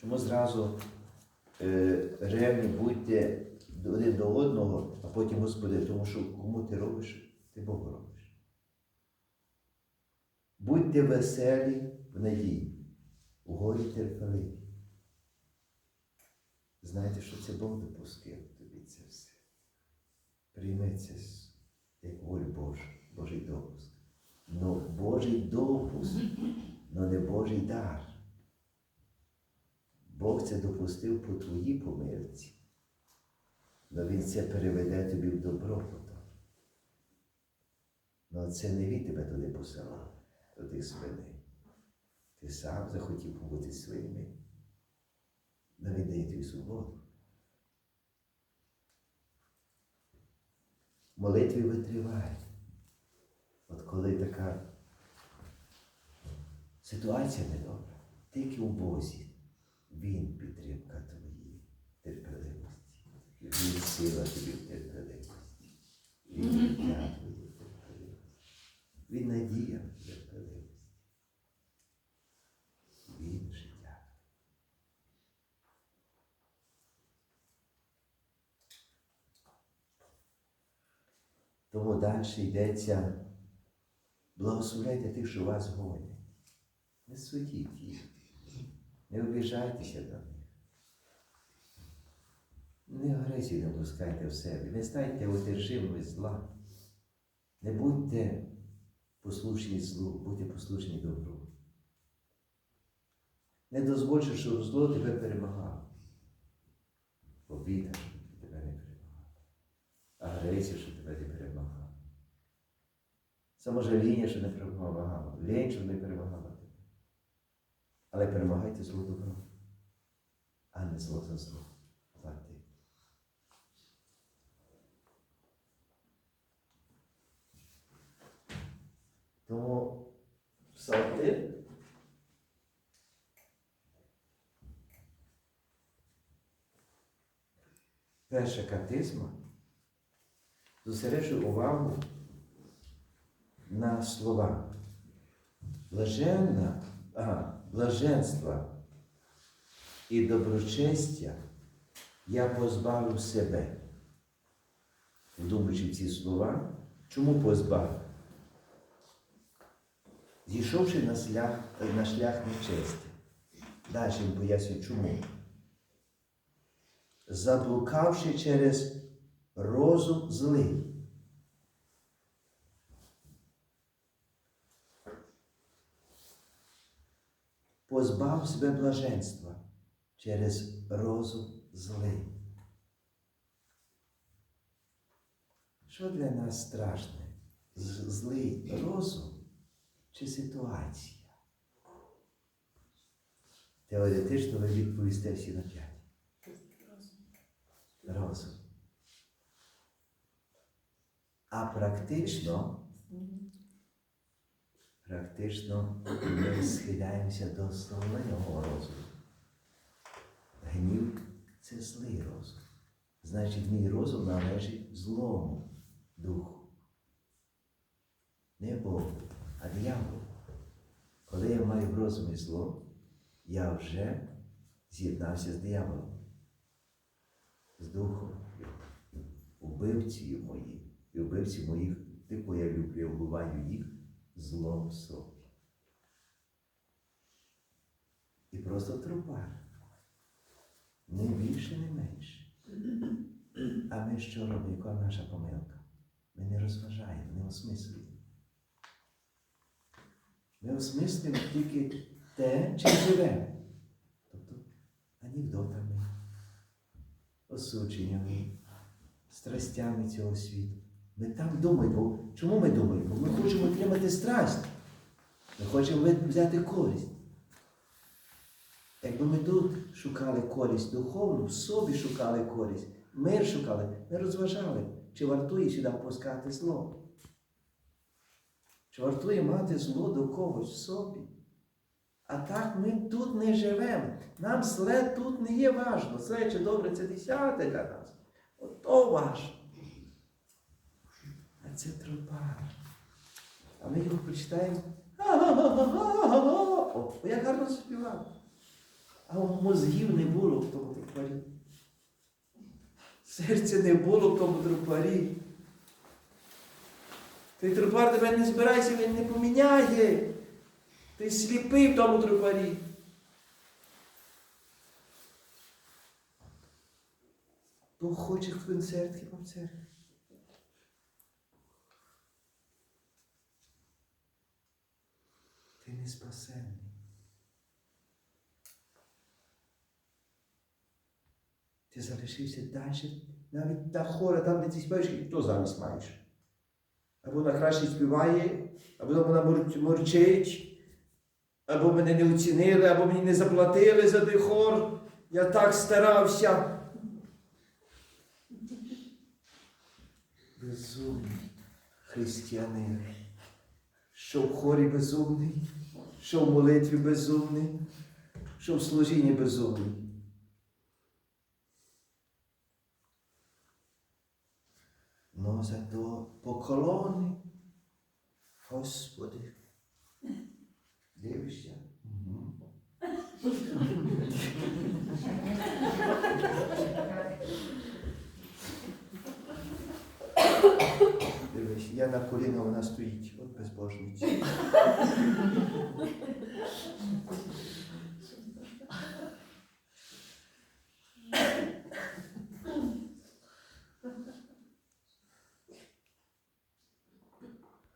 Чому зразу е, ревні будьте один до одного, а потім Господи, тому що кому ти робиш, ти Богу робиш. Будьте веселі в надії, у горі терпеливі. Знаєте, що це Бог допустив тобі це все. Прийми це як волю Божу, Божий допуск. Ну, Божий допуск, але не Божий дар. Бог це допустив по твоїй помилці. Але Він це переведе тобі в добро потім. Але це не він тебе туди посилав, до тих свиней. Ти сам захотів побути своїми. Але він дає тобі свободу. Молитві витривай. От коли така ситуація недобра, тільки у Бозі Він підтримка твоєї терпеливості. Він сила тобі в терпеливості. Він життя твоє терпеливості. Він надія в терпеливості. Він життя. Тому далі йдеться, благословляйте тих, що вас гонять. Не судіть їх. Не обіжайтеся до них. Не агресію не пускайте в себе. Не стайте одержимими зла. Не будьте послушні злу, будьте послушні добру. Не дозвольте, щоб зло тебе перемагало. Обіда, щоб тебе не перемагала. Агресія, щоб тебе не перемагала. Саможаління, що не перемагало. Лінь, щоб не перемагала. Але перемагайте зло добро, а не зло за зло. Плати. Тому псалтир перша катизма зосереджує увагу на слова. Блаженна, а, блаженства і доброчестя я позбавив себе. Вдумуючи ці слова, чому позбавив? Зійшовши на шлях, на шлях нечесті. Далі він пояснює, чому. Заблукавши через розум злий. Позбав себе блаженства через розум злий. Що для нас страшне? Злий розум чи ситуація? Теоретично ви відповісте всі на п'ять. Розум. А практично, практично ми схиляємося до основного розуму. Гнів це злий розум. Значить, мій розум належить злому духу. Не Богу, а дияволу. Коли я маю в розумі зло, я вже з'єднався з дияволом, з духом, убивцею моїм. І вбивці моїх, типу я люблю, я вбиваю їх злом в собі. І просто трупа. Не більше, не менше. А ми що робимо? Яка наша помилка? Ми не розважаємо, не осмислюємо. Ми осмислюємо тільки те, чим живемо. Тобто анекдотами, осудженнями, страстями цього світу. Ми там думаємо. Чому ми думаємо? Ми хочемо отримати страсть. Ми хочемо взяти користь. Якби ми тут шукали користь духовну, в собі шукали користь, мир шукали, ми розважали, чи вартує сюди пускати зло. Чи вартує мати зло до когось в собі? А так ми тут не живемо. Нам зле тут не є важно. Зле чи добре це десяте для нас. Ото важно. Це тропа. А ми його прочитаємо. О, як гарно співати. А мозгів не було в тому трупарі. Серця не було в тому трупарі. Той трупар тебе не збирайся, він не поміняє. Ти сліпий в тому трупарі. Бог хоче концерт хіба в церкві. Ти не спасенний. Ти залишився далі, навіть на хора, там, де ти співаєш, і хто замість маєш? Або вона краще співає, або вона мур- мурчить, або мене не оцінили, або мені не заплатили за той хор. Я так старався. Безумний християнин. Що в хорі безумний, що в молитві безумний, що в служінні безумний. Но зато поклони, Господи. Дивишся? Дивись, я на коліна, вона стоїть, от безбожниця.